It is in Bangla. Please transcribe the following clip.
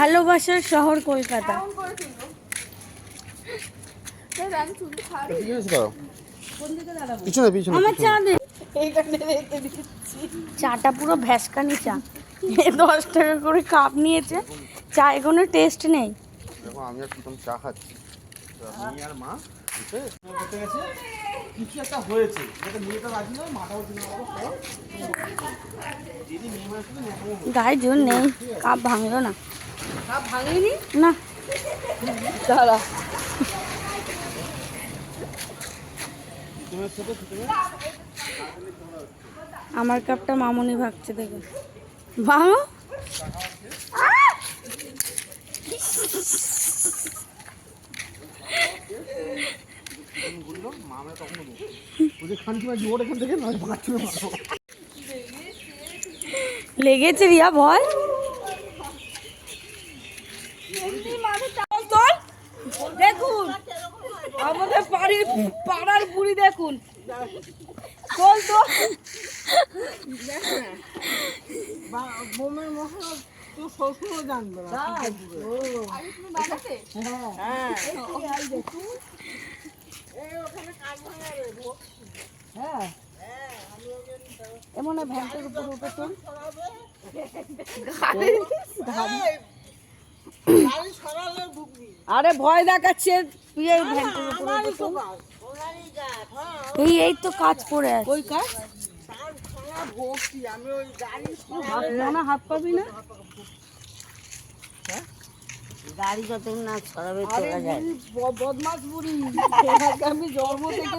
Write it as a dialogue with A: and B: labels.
A: ভালোবাসার শহর কলকাতা।
B: পিছনে পিছনে পিছনে
A: আমার চা দে চাটা পুরো ভ্যাসকানি চা। এ দশ টাকা করে কাপ নিয়েছে। চায়ে কোনো টেস্ট নেই।
B: দেখো আমি আর চা খাচ্ছি। মা
C: কিছু একটা হয়েছে। মানে
A: গায়ে জোর নেই কাপ ভাঙলো না। না।
D: দাঁড়া।
A: আমার কাপটা মামুনি ভাগছে দেখে। ভাঙো লেগেছে রিয়া আমরা
D: দেখুন আমাদের বাড়ির পাড়ার বুড়ি দেখুন। চল তো। বোমের মশলা তো শ্বশুরও জানবে না হ্যাঁ। হ্যাঁ। এমন ভ্যানটার উপর উঠে তো আরে ভয় দেখাচ্ছে তুই এই ভ্যানটার উপরে
A: এই এই তো কাজ পড়ে আছে
D: ওই কাজ হাত না না আমি জন্ম থেকে